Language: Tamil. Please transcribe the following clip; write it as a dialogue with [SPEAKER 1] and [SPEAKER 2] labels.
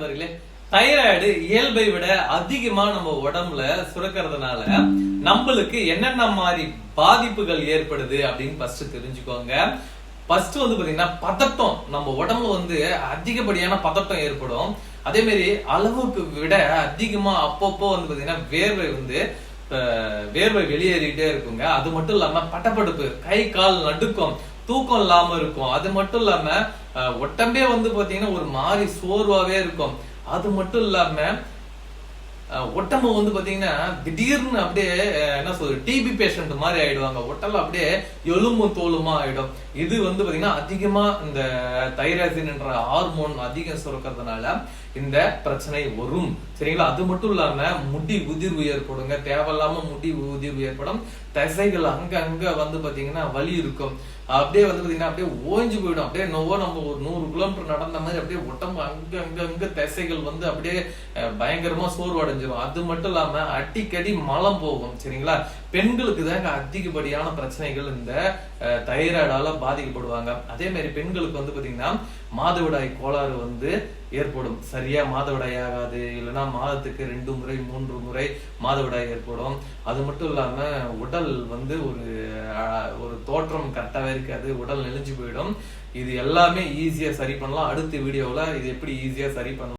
[SPEAKER 1] நண்பர்களே தைராய்டு இயல்பை விட அதிகமா நம்ம உடம்புல சுரக்கிறதுனால நம்மளுக்கு என்னென்ன மாதிரி பாதிப்புகள் ஏற்படுது அப்படின்னு ஃபர்ஸ்ட் தெரிஞ்சுக்கோங்க. ஃபர்ஸ்ட் வந்து பாத்தீங்கன்னா பதட்டம். நம்ம உடம்புல வந்து அதிகப்படியான பதட்டம் ஏற்படும். அதே மாதிரி அளவுக்கு விட அதிகமா அப்பப்போ வந்து பாத்தீங்கன்னா வேர்வை வந்து வேர்வை வெளியேறிட்டே இருக்குங்க. அது மட்டும் இல்லாம பட்டப்படுப்பு கை கால் நடுக்கம் தூக்கம் இல்லாம இருக்கும். அது மட்டும் இல்லாம உடம்பே வந்து பாத்தீங்கன்னா ஒரு மாதிரி சோர்வாவே இருக்கும். அது மட்டும் இல்லாம அஹ், வந்து பாத்தீங்கன்னா திடீர்னு அப்படியே என்ன சொல்றது டிபி பேஷண்ட் மாதிரி ஆயிடுவாங்க. உடம்பு அப்படியே எலும்பும் தோலுமா ஆயிடும். இது வந்து பாத்தீங்கன்னா அதிகமா இந்த தைராசின்ன்ற ஹார்மோன் அதிகம் சுரக்கிறதுனால இந்த பிரச்சனை வரும். சரிங்களா? அது மட்டும் இல்லாம முடி உதிர்வு ஏற்படுங்க. தேவையில்லாம முடி உதிர்வு ஏற்படும். தசைகள் அங்க அங்க வந்து பாத்தீங்கன்னா வலி இருக்கும். அப்படியே வந்து பாத்தீங்கன்னா அப்படியே ஓய்ஞ்சு போயிடும். அப்படியே நோவோ நம்ம ஒரு நூறு கிலோமீட்டர் நடந்த மாதிரி அப்படியே உடம்பு அங்க அங்க அங்க தசைகள் வந்து அப்படியே பயங்கரமா சோர்வு குறைஞ்சிரும் அது மட்டும் இல்லாம அடிக்கடி மலம் போகும் சரிங்களா? பெண்களுக்கு தாங்க அதிகப்படியான பிரச்சனைகள் இந்த தைராய்டால பாதிக்கப்படுவாங்க. அதே மாதிரி பெண்களுக்கு வந்து பாத்தீங்கன்னா மாதவிடாய் கோளாறு வந்து ஏற்படும். சரியா மாதவிடாய் ஆகாது இல்லைன்னா மாதத்துக்கு ரெண்டு முறை மூன்று முறை மாதவிடாய் ஏற்படும். அது மட்டும் இல்லாம உடல் வந்து ஒரு ஒரு தோற்றம் கரெக்டாவே இருக்காது உடல் நெளிஞ்சு போயிடும். இது எல்லாமே ஈஸியா சரி பண்ணலாம். அடுத்த வீடியோல இது எப்படி ஈஸியா சரி பண்ணலாம்.